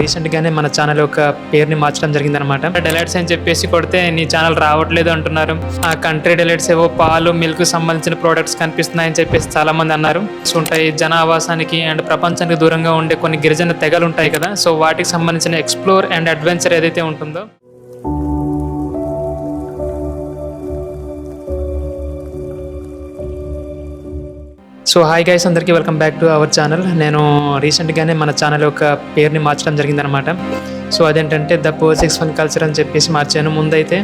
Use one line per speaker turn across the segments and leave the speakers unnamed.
రీసెంట్గానే మన ఛానల్ యొక్క పేరుని మార్చడం జరిగిందనమాట డెలైట్స్ అని చెప్పేసి కొడితే నీ ఛానల్ రావట్లేదు అంటున్నారు. ఆ కంట్రీ డెలైట్స్ ఏవో పాలు మిల్క్ సంబంధించిన ప్రోడక్ట్స్ కనిపిస్తున్నాయని చెప్పేసి చాలా మంది అన్నారు. సో ఉంటాయి జనావాసానికి అండ్ ప్రపంచానికి దూరంగా ఉండే కొన్ని గిరిజన తెగలు ఉంటాయి కదా. సో వాటికి సంబంధించిన ఎక్స్ప్లోర్ అండ్ అడ్వెంచర్ ఏదైతే ఉంటుందో సో హాయ్ గైస్ అందరికీ welcome back to our channel నేను రీసెంట్గానే మన ఛానల్ యొక్క పేరుని మార్చడం జరిగిందనమాట సో అదేంటంటే ద పో సిక్స్ వన్ కల్చర్ అని చెప్పేసి మార్చాను. ముందైతే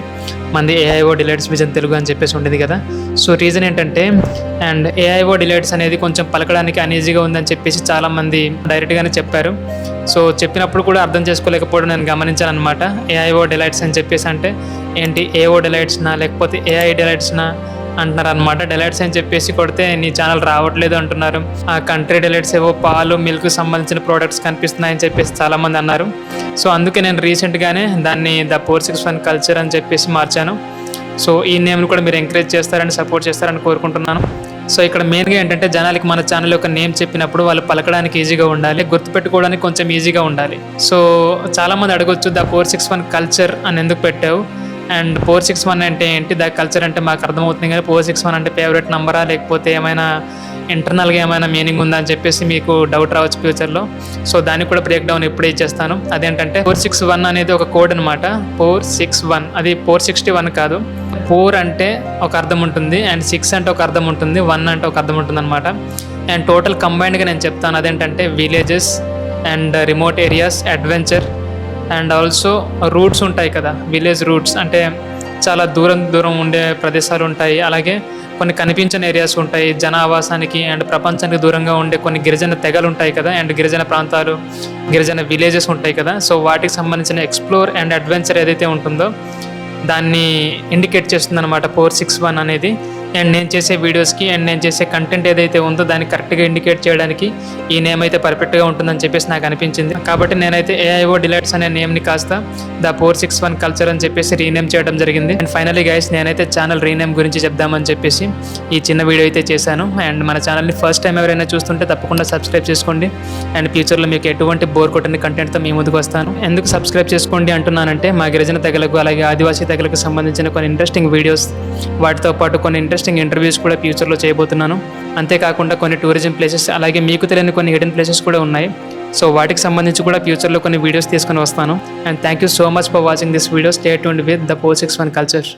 మంది ఏఐఓ డిలైట్స్ విజన్ తెలుగు అని చెప్పేసి ఉండేది కదా. సో రీజన్ ఏంటంటే అండ్ ఏఐఓ డిలైట్స్ అనేది కొంచెం పలకడానికి అనీజీగా ఉందని చెప్పేసి చాలామంది డైరెక్ట్గానే చెప్పారు. సో చెప్పినప్పుడు కూడా అర్థం చేసుకోలేకపోవడం నేను గమనించాను అనమాట ఏఐఓ డిలైట్స్ అని చెప్పేసి అంటే ఏంటి ఏఓ డిలైట్స్నా లేకపోతే ఏఐ డిలైట్స్నా అంటున్నారు అనమాట డెలైట్స్ అని చెప్పేసి కొడితే నీ ఛానల్ రావట్లేదు అంటున్నారు. ఆ కంట్రీ డెలైట్స్ ఏవో పాలు మిల్క్ సంబంధించిన ప్రోడక్ట్స్ కనిపిస్తున్నాయని చెప్పేసి చాలామంది అన్నారు. సో అందుకే నేను రీసెంట్గానే దాన్ని the four six one culture అని చెప్పేసి మార్చాను. సో ఈ నేమ్ని కూడా మీరు ఎంకరేజ్ చేస్తారని సపోర్ట్ చేస్తారని కోరుకుంటున్నాను. సో ఇక్కడ మెయిన్గా ఏంటంటే జనాలకి మన ఛానల్ యొక్క నేమ్ చెప్పినప్పుడు వాళ్ళు పలకడానికి ఈజీగా ఉండాలి గుర్తుపెట్టుకోవడానికి కొంచెం ఈజీగా ఉండాలి. సో చాలామంది అడగొచ్చు the four six one culture అని ఎందుకు పెట్టావు? అండ్ ఫోర్ సిక్స్ వన్ అంటే ఏంటి? దా కల్చర్ అంటే మాకు అర్థమవుతుంది కానీ ఫోర్ సిక్స్ వన్ అంటే ఫేవరెట్ నెంబరా లేకపోతే ఏమైనా ఇంటర్నల్గా ఏమైనా మీనింగ్ ఉందా అని చెప్పేసి మీకు డౌట్ రావచ్చు ఫ్యూచర్లో సో దానికి కూడా బ్రేక్ డౌన్ ఎప్పుడే ఇచ్చేస్తాను. అదేంటంటే ఫోర్ సిక్స్ వన్ అనేది ఒక కోడ్ అనమాట ఫోర్ సిక్స్ వన్. అది ఫోర్ సిక్స్టీ వన్ కాదు. ఫోర్ అంటే ఒక అర్థం ఉంటుంది. అండ్ సిక్స్ అంటే ఒక అర్థం ఉంటుంది. వన్ అంటే ఒక అర్థం ఉంటుంది అనమాట అండ్ టోటల్ కంబైన్డ్గా నేను చెప్తాను. అదేంటంటే villages and remote areas adventure and also roots ఉంటాయి కదా విలేజ్ రూట్స్. అంటే చాలా దూరం దూరం ఉండే ప్రదేశాలు ఉంటాయి. అలాగే కొన్ని కనిపించని ఏరియాస్ ఉంటాయి. జనావాసానికి అండ్ ప్రపంచానికి దూరంగా ఉండే కొన్ని గిరిజన తెగలు ఉంటాయి కదా అండ్ గిరిజన ప్రాంతాలు గిరిజన విలేజెస్ ఉంటాయి కదా. సో వాటికి సంబంధించిన ఎక్స్ప్లోర్ అండ్ అడ్వెంచర్ ఏదైతే ఉంటుందో దాన్ని ఇండికేట్ చేస్తుందన్నమాట. ఫోర్ సిక్స్ వన్ అనేది. అండ్ నేను చేసే వీడియోస్కి అండ్ నేను చేసే కంటెంట్ ఏదైతే ఉందో దాన్ని కరెక్ట్గా ఇండికేట్ చేయడానికి ఈ నేమ్ అయితే పర్ఫెక్ట్గా ఉంటుందని చెప్పేసి నాకు అనిపించింది. కాబట్టి నేనైతే ఏఐఓ డిలైట్స్ అనే నేమ్ని కాస్త the four six one culture అని చెప్పేసి రీనేమ్ చేయడం జరిగింది. అండ్ ఫైనలీ గైస్ నేనైతే ఛానల్ రీనేమ్ గురించి చెప్దామని చెప్పేసి ఈ చిన్న వీడియో అయితే చేశాను. అండ్ మన ఛానల్ని ఫస్ట్ టైం ఎవరైనా చూస్తుంటే తప్పకుండా సబ్స్క్రైబ్ చేసుకోండి. అండ్ ఫ్యూచర్లో మీకు ఎటువంటి బోర్ కొట్టని కంటెంట్తో మీ ముందుకు వస్తాను. ఎందుకు సబ్స్క్రైబ్ చేసుకోండి అంటున్నానంటే మా గిరిజన తెగలకు అలాగే ఆదివాసీ తెగలకు సంబంధించిన కొన్ని ఇంట్రెస్టింగ్ వీడియోస్ వాటితో పాటు కొన్ని ఇంట్రెస్ట్ ఇంట్రెస్టింగ్ ఇంటర్వ్యూస్ కూడా ఫ్యూచర్లో చేయబోతున్నాను. అంతేకాకుండా కొన్ని టూరిజం ప్లేసెస్ అలాగే మీకు తెలియని కొన్ని హిడెన్ ప్లేసెస్ కూడా ఉన్నాయి. సో వాటికి సంబంధించి కూడా ఫ్యూచర్లో కొన్ని వీడియోస్ తీసుకొని వస్తాను. And thank you so much for watching this video stay tune with the four six one culture